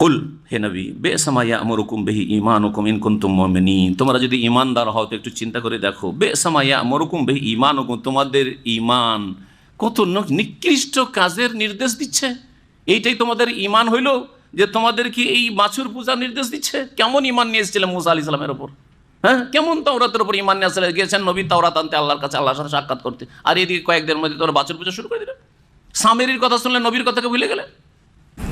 কুল, হে নবী বে সামাইয়া আমরুকুম বেহি ইমান হুকুম ইন কুন্তুম মুমিনিন। তোমরা যদি ইমানদার হও, তো একটু চিন্তা করে দেখো। বে সামাইয়া আমরুকুম বেহি ইমান হুকুম তোমাদের ইমান কত নিকৃষ্ট কাজের নির্দেশ দিচ্ছে। এইটাই তোমাদের ইমান হইল যে তোমাদের কি এই বাছুর পূজা নির্দেশ দিচ্ছে? কেমন ইমান নিয়ে এসেছিলেন মুসা আলি ইসলামের ওপর? হ্যাঁ? কেমন তাওরাতের উপর ইমান নিয়ে আসলে গিয়েছেন নবী তাওরাত আনতে, আল্লাহর কাছে আল্লাহর সাথে সাক্ষাৎ করতে? আর এদিকে কয়েকদিনের মধ্যে তোরা বাছুর পূজা শুরু করে দিলে স্বামীর কথা শুনলে নবীর কথাকে ভুলে গেলে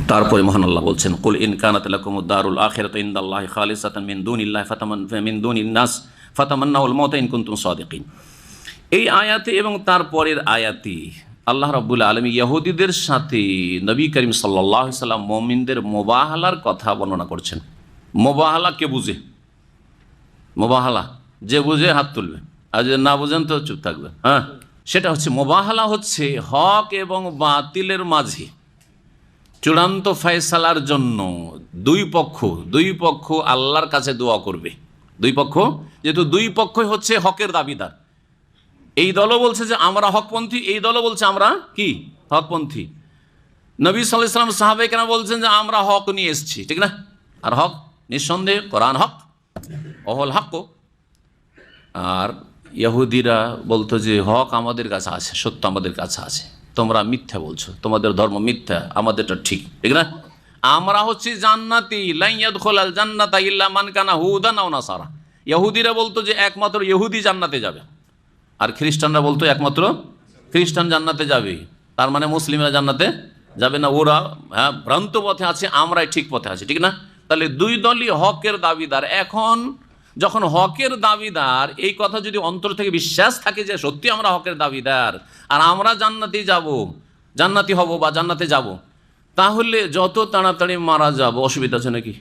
তারপরে মহান আল্লাহ বলছেন, কুল ইন কানাত লাকুম দারুল আখিরাত ইনদাল্লাহ খালিসাতান মিন দুনিল্লাহ ফাতামান, মিন দুনিন নাস ফাতামান্নাউল মাউত ইন কুনতুম সাদিকিন। এই আয়াতে এবং তারপরের আয়াতে আল্লাহ রাব্বুল আলমী ইহুদিদের সাথে নবী করিম সাল্লাহ সাল্লাম মমিনদের মোবাহালার কথা বর্ণনা করছেন। মোবাহালা কে বুঝে? মোবাহালা। যে বুঝে হাত তুলবে। আর যদি না বুঝেন তো চুপ থাকবে। হ্যাঁ? সেটা হচ্ছে, মোবাহালা হচ্ছে হক এবং বাতিলের মাঝে চূড়ান্ত ফয়সালার জন্য দুই পক্ষ দুই পক্ষ আল্লাহর কাছে দোয়া করবে। দুই পক্ষ? যেহেতু দুই পক্ষই হচ্ছে হকের দাবিদার। এই দলও বলছে যে আমরা হকপন্থী, এই দলও বলছে আমরা কি? হকপন্থী। নবী সাল্লাহ ইসলাম সাহাবে কেন বলছেন যে আমরা হক নিয়ে এসেছি? ঠিক না? আর হক নিঃসন্দেহে কোরআন হক, অহল হক। আর ইহুদিরা বলতো যে হক আমাদের কাছে আছে, সত্য আমাদের কাছে আছে। তোমরা মিথ্যা বলছো, তোমাদের ধর্ম মিথ্যা, আমাদেরটা ঠিক ঠিক না? আমরা হচ্ছি জান্নাতি লাইয়াদ খোলাল জান্নাতা ইল্লা মান কানা হুদা নাও না সারা ইহুদিরা বলতো যে একমাত্র ইহুদি জান্নাতে যাবে, আর খ্রিস্টানরা বলতো একমাত্র খ্রিস্টান জান্নাতে যাবে। তার মানে মুসলিমরা জান্নাতে যাবে না, ওরা হ্যাঁ ভ্রান্ত পথে আছে, আমরাই ঠিক পথে আছি, ঠিক না? তাহলে দুই দলই হকের দাবিদার। এখন যখন হকের দাবিদার, এই কথা যদি অন্তর থেকে বিশ্বাস থাকে যে সত্যি আমরা হকের দাবিদার, আর আমরা জান্নাতি যাব, জান্নাতি হব বা জান্নাতে যাব, তাহলে যত তাড়াতাড়ি মারা যাব, অসুবিধা আছে নাকি?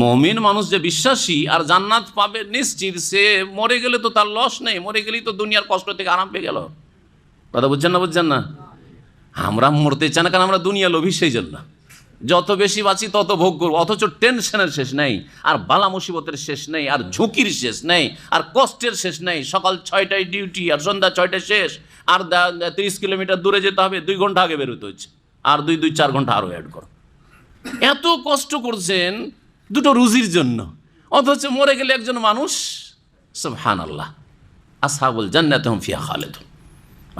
মমিন মানুষ যে বিশ্বাসী আর জান্নাত পাবে নিশ্চিত, সে মরে গেলে তো তার লস নেই, মরে গেলেই তো দুনিয়ার কষ্ট থেকে আরাম পেয়ে গেল। কথা বুঝছেন না বুঝছেন না? আমরা মরতে চাই না, কারণ আমরা দুনিয়া লোভী সেই জন্য। যত বেশি বাঁচি, তত ভোগ করব। অথচ টেনশনের শেষ নেই, আর বালা মুসিবতের শেষ নেই, আর ঝুঁকির শেষ নেই, আর কষ্টের শেষ নেই। সকাল ছয়টায় ডিউটি আর সন্ধ্যা ছয়টায় শেষ, আর তিরিশ কিলোমিটার দূরে যেতে হবে, দুই ঘণ্টা আগে বেরোতে হচ্ছে। আর দুই দুই, চার ঘণ্টা আরও অ্যাড করো। এত কষ্ট করছেন দুটো রুজির জন্য। অথচ মরে গেলে একজন মানুষ সব হান আল্লাহ আসাবুল জান্নাত ফিয়া খালেদ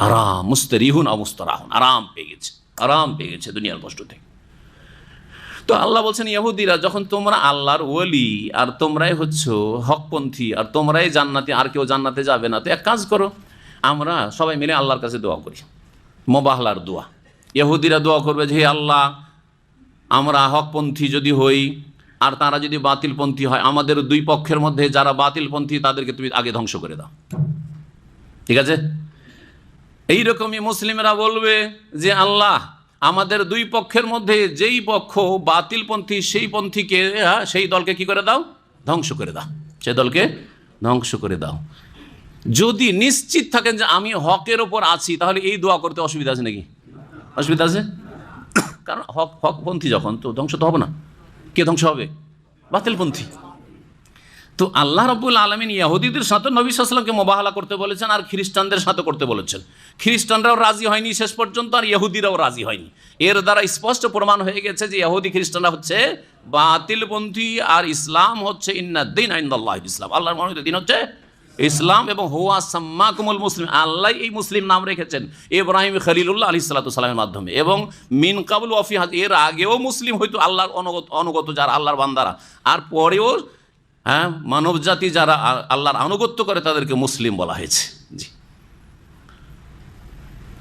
আরাম, মুস্তারিহুন অমুস্তরাহুন আরাম পেয়ে গেছে, আরাম পেয়ে গেছে দুনিয়ার কষ্ট থেকে। তো আল্লাহ বলছেন, ইহুদিরা, যখন তোমরা আল্লাহর ওলি আর তোমরাই হচ্ছ হকপন্থী আর তোমরাই জান্নাতে, আর কেউ জান্নাতে যাবে না, তো এক কাজ করো, আমরা সবাই মিলে আল্লাহর কাছে দোয়া করি। মোবাহলার দোয়া। ইহুদিরা দোয়া করবে যে, হে আল্লাহ, আমরা হকপন্থী যদি হই আর তারা যদি বাতিলপন্থী হয়, আমাদের দুই পক্ষের মধ্যে যারা বাতিলপন্থী, তাদেরকে তুমি আগে ধ্বংস করে দাও। ঠিক আছে? এইরকমই মুসলিমরা বলবে যে, আল্লাহ আমাদের দুই পক্ষের মধ্যে যেই পক্ষ বাতিলপন্থী সেই পন্থীকে হ্যাঁ, সেই দলকে কি করে দাও? ধ্বংস করে দাও। সে দলকে ধ্বংস করে দাও। যদি নিশ্চিত থাকেন যে আমি হকের ওপর আছি তাহলে এই দোয়া করতে অসুবিধা আছে নাকি? অসুবিধা আছে? কারণ হক হকপন্থী যখন তো ধ্বংস তো হবে না। কে ধ্বংস হবে? বাতিলপন্থী। তো আল্লাহ রবুল আলমিন ইয়াহুদিদের সাথে নবী সাল্লামকে মোবাহলা করতে বলেছেন আর খ্রিস্টানদের সাথে করতে বলেছেন। খ্রিস্টানরাও রাজি হয়নি শেষ পর্যন্ত আর ইহুদিরাও রাজি হয়নি। এর দ্বারা স্পষ্ট প্রমাণ হয়ে গেছে যে ইহুদি খ্রিস্টানরা হচ্ছে বাতিলপন্থী আর ইসলাম হচ্ছে ইন্নাদ্দিন আইন্দাল্লাহ ইসলাম। আল্লাহর মনোনীত দিন হচ্ছে ইসলাম এবং হুয়া সাম্মাকুমুল মুসলিম। আল্লাহ এই মুসলিম নাম রেখেছেন ইব্রাহিম খলিলুল্লাহ আলি সাল্লামের মাধ্যমে এবং মিন কাবুল ওয়াফিহাজ এর আগেও মুসলিম হয়তো আল্লাহর অনুগত অনুগত যারা আল্লাহর বান্দারা। আর পরেও হ্যাঁ? মানব জাতি যারা আল্লাহর আনুগত্য করে তাদেরকে মুসলিম বলা হয়েছে। জি।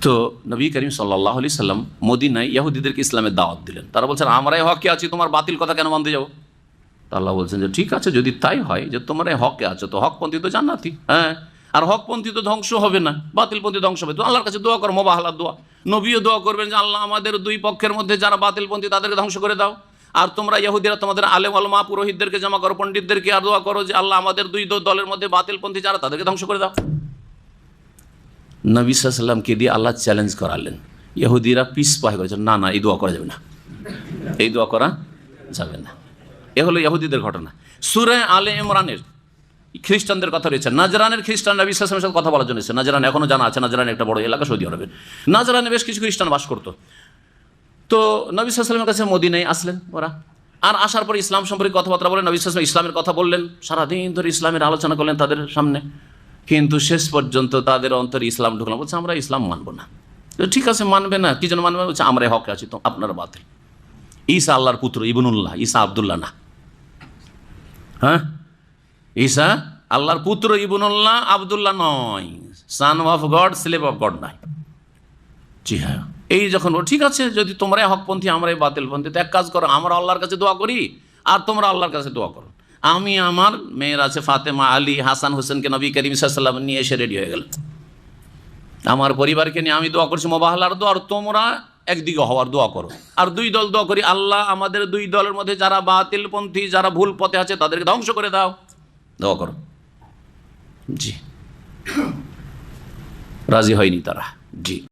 তো নবী করিম সাল্লাহ আলি সাল্লাম মদিনায় ইয়াহুদিদেরকে ইসলামের দাওয়াত দিলেন। তারা বলছেন, আমরাই হকে আছি, তোমার বাতিল কথা কেন মানতে যাব? তা আল্লাহ বলছেন যে, ঠিক আছে, যদি তাই হয় যে তোমরা এই হকে আছো, তো হকপন্থী তো জান্নাতি হ্যাঁ? আর হকপন্থী তো ধ্বংস হবে না, বাতিলপন্থী ধ্বংস হবে। তো আল্লাহর কাছে দোয়া করো, মোবাহলার দোয়া। নবীও দোয়া করবেন যে, আল্লাহ আমাদের দুই পক্ষের মধ্যে যারা বাতিলপন্থী তাদেরকে ধ্বংস করে দাও। আর তোমরা ইহুদিরা, তোমাদের আলেম আলমা পুরোহিতদেরকে, জমা করো পণ্ডিতদেরকে আর দোয়া করো যে আল্লাহ আমাদের দুই দলের মধ্যে বাতিলপন্থী যারা, তাদেরকে ধ্বংস করে দাও। নবী সাল্লামকে দিয়ে আল্লাহ চ্যালেঞ্জ করালেন। ইহুদিরা পিস পাহে করেছেন না না, এই দোয়া করা যাবে না। এই দোয়া করা যাবে না। এ হলো ইহুদিদের ঘটনা। সুরে আলে ইমরানের খ্রিস্টানদের কথা রয়েছে। নাজরানের খ্রিস্টানরা বিশ্বাসের সাথে কথা বলার জন্য এসেছে। নাজরান এখনও জানা আছে, নাজরান একটা বড় এলাকা সৌদি আরবের। নাজরানে বেশ কিছু খ্রিস্টান বাস করতো। তো নবী সাল্লামের কাছে মদিনায় আসলেন ওরা। আর আসার পর ইসলাম সম্পর্কে কথাবার্তা বলেন, নবী সাল্লাম ইসলামের কথা বললেন, সারাদিন ধরে ইসলামের আলোচনা করলেন তাদের সামনে। কিন্তু শেষ পর্যন্ত তাদের অন্তরে ইসলাম ঢুকলাম বলছে, আমরা ইসলাম মানবো না। ঠিক আছে, মানবে না, কি জন্য মানবে? বলছে, আমরা হকে আছি তো, আপনার বাতিল। ঈসা আল্লাহর পুত্র, ইবনুল্লাহ, ঈসা আবদুল্লাহ না। হ্যাঁ? ঈসা আল্লাহর পুত্র, ইবনুল্লাহ আবদুল্লাহ নয়। Son of God slave of God নয় জি হ্যাঁ। এই যখন ও, ঠিক আছে, যদি তোমরাই হকপন্থী, আমরাই বাতিলপন্থী, তো এক কাজ করো, আমরা আল্লাহর কাছে দোয়া করি, আর তোমরা আল্লাহর কাছে দোয়া করো। আমি আমার মেয়ের আছে ফাতেমা আলী হাসান হোসেনকে নবী করিম সাল্লাম নিয়ে এসে রেডি হয়ে গেল। আমার পরিবারকে নিয়ে আমি দোয়া করছি মোবাহলার দোয়া আর তোমরা একদিকে হওয়ার দোয়া করো। আর দুই দল দোয়া করি, আল্লাহ আমাদের দুই দলের মধ্যে যারা বাতিলপন্থী, যারা ভুল পথে আছে, তাদেরকে ধ্বংস করে দাও। দোয়া করো। জি। রাজি হয়নি তারা। জি।